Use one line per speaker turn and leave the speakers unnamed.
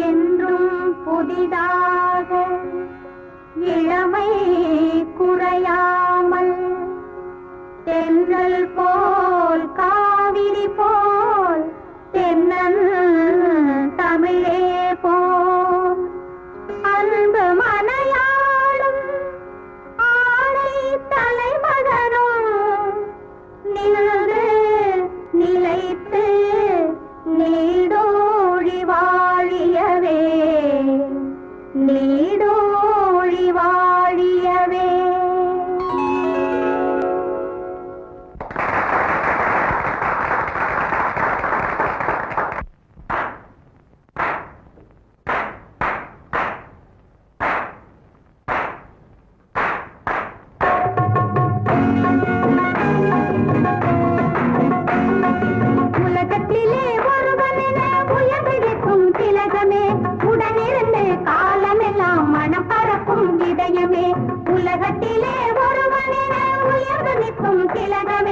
என்றும் புதிதாக இளமை குறையாமல் தென்னல் போல் காவிரி போல் தென்னல் தமிழே போல். அன்பு மனையாளும் ஆடை தலைமகனும் நின்று நிலைத்து நீ உலகத்திலே ஒருவனே உயர்ந்து நிற்கும் திலகம்